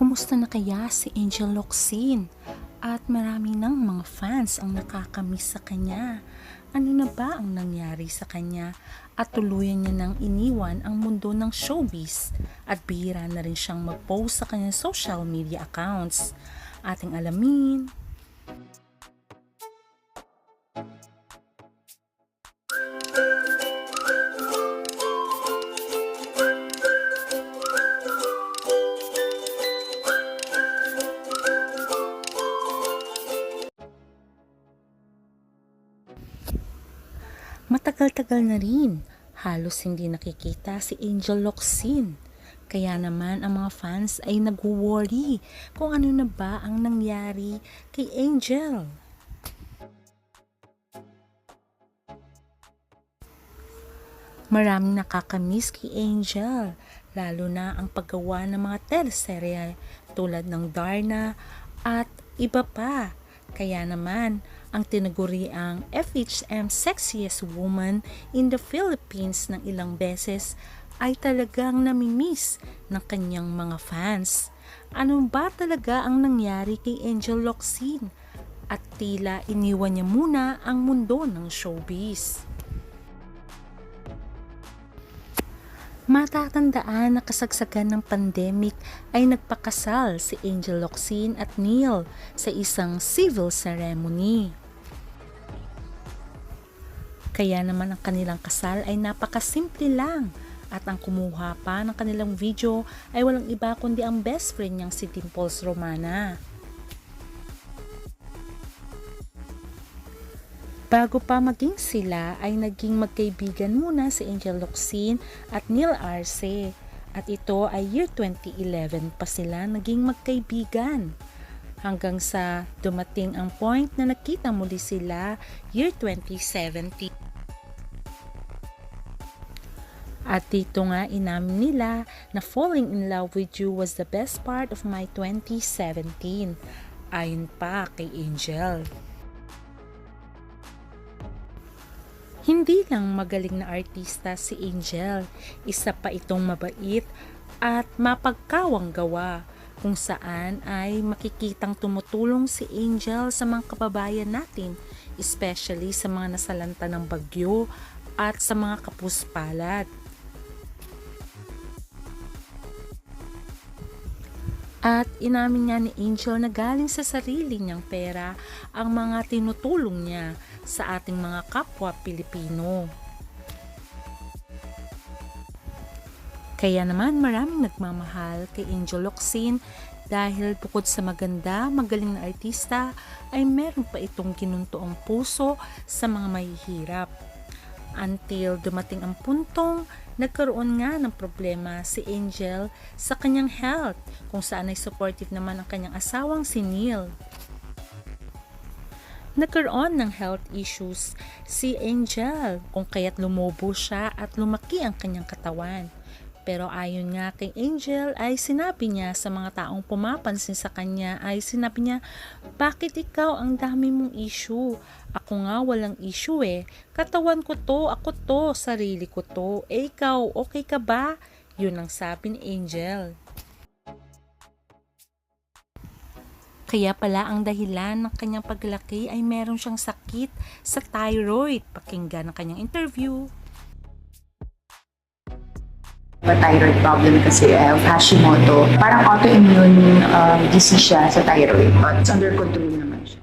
Kumusta na kaya si Angel Locsin? At marami ng mga fans ang nakakamiss sa kanya. Ano na ba ang nangyari sa kanya? At tuluyan niya nang iniwan ang mundo ng showbiz at bihira na rin siyang mag-post sa kanyang social media accounts. Ating alamin. Matagal-tagal na rin, halos hindi nakikita si Angel Locsin. Kaya naman ang mga fans ay nag-worry kung ano na ba ang nangyari kay Angel. Maraming nakakamiss kay Angel, lalo na ang paggawa ng mga teleserye tulad ng Darna at iba pa. Kaya naman, ang tinaguri ang FHM Sexiest Woman in the Philippines ng ilang beses ay talagang namimiss ng kanyang mga fans. Ano ba talaga ang nangyari kay Angel Locsin? At tila iniwan niya muna ang mundo ng showbiz. Matatandaan na kasagsagan ng pandemic ay nagpakasal si Angel Locsin at Neil sa isang civil ceremony. Kaya naman ang kanilang kasal ay napakasimple lang at ang kumuha pa ng kanilang video ay walang iba kundi ang best friend niyang si Dimples Romana. Bago pa maging sila ay naging magkaibigan muna si Angel Locsin at Neil Arce. At ito ay year 2011 pa sila naging magkaibigan. Hanggang sa dumating ang point na nakita muli sila year 2017. At dito nga inamin nila na falling in love with you was the best part of my 2017. Ayon pa kay Angel. Hindi lang magaling na artista si Angel, isa pa itong mabait at mapagkawang gawa kung saan ay makikitang tumutulong si Angel sa mga kababayan natin, especially sa mga nasalanta ng bagyo at sa mga kapuspalad. At inamin nga ni Angel na galing sa sarili niyang pera ang mga tinutulong niya sa ating mga kapwa Pilipino. Kaya naman maraming nagmamahal kay Angel Locsin dahil bukod sa maganda, magaling na artista, ay meron pa itong kinuntoong puso sa mga mahihirap. Until dumating ang puntong nagkaroon nga ng problema si Angel sa kanyang health kung saan ay supportive naman ang kanyang asawang si Neil. Nagkaroon ng health issues si Angel kung kaya't lumobo siya at lumaki ang kanyang katawan. Pero ayon nga kay Angel ay sinabi niya sa mga taong pumapansin sa kanya ay sinabi niya, bakit ikaw ang dami mong issue? Ako nga walang issue eh. Katawan ko to, ako to, sarili ko to. Eh ikaw, okay ka ba? Yun ang sabi ni Angel. Kaya pala ang dahilan ng kanyang paglaki ay meron siyang sakit sa thyroid. Pakinggan ang kanyang interview. Thyroid problem kasi uh, Hashimoto. Parang autoimmune um, disease siya sa thyroid. But it's under control naman siya.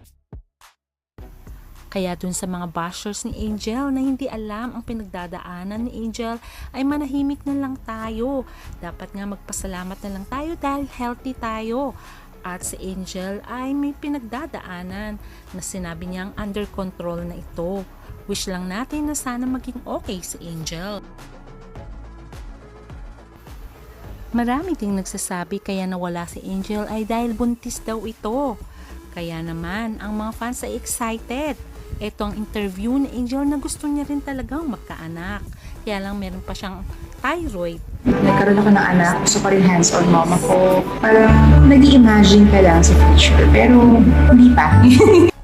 Kaya dun sa mga bashers ni Angel na hindi alam ang pinagdadaanan ni Angel ay manahimik na lang tayo. Dapat nga magpasalamat na lang tayo dahil healthy tayo. At si Angel ay may pinagdadaanan na sinabi niyang under control na ito. Wish lang natin na sana maging okay si Angel. Marami ding nagsasabi kaya nawala si Angel ay dahil buntis daw ito. Kaya naman, ang mga fans ay excited. Ito ang interview ni Angel na gusto niya rin talagang magkaanak. Kaya lang meron pa siyang thyroid. Nagkaroon ako ng anak, gusto ko rin hands-on mom ako. Parang nag imagine ka lang sa future, pero hindi pa.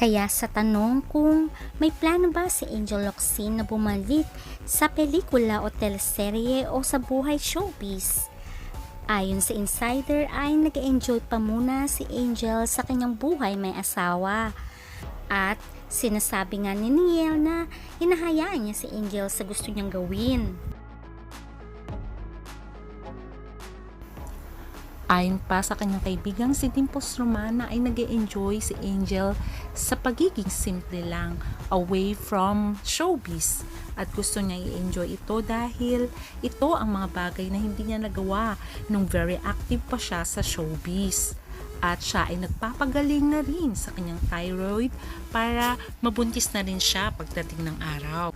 Kaya sa tanong kung may plano ba si Angel Locsin na bumalik sa pelikula o teleserye o sa buhay showbiz, Ayon sa insider ay nag enjoy pa muna si Angel sa kanyang buhay may asawa. At sinasabi nga ni Niel na hinahayaan niya si Angel sa gusto niyang gawin. Ayon pa sa kanyang kaibigang si Dimples Romana ay nag enjoy si Angel sa pagiging simple lang away from showbiz. At gusto niya i-enjoy ito dahil ito ang mga bagay na hindi niya nagawa nung very active pa siya sa showbiz. At siya ay nagpapagaling na rin sa kanyang thyroid para mabuntis na rin siya pagdating ng araw.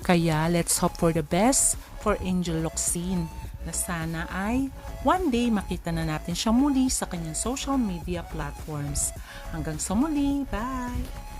Kaya let's hope for the best for Angel Locsin na sana ay one day makita na natin siya muli sa kanyang social media platforms. Hanggang sa muli, bye!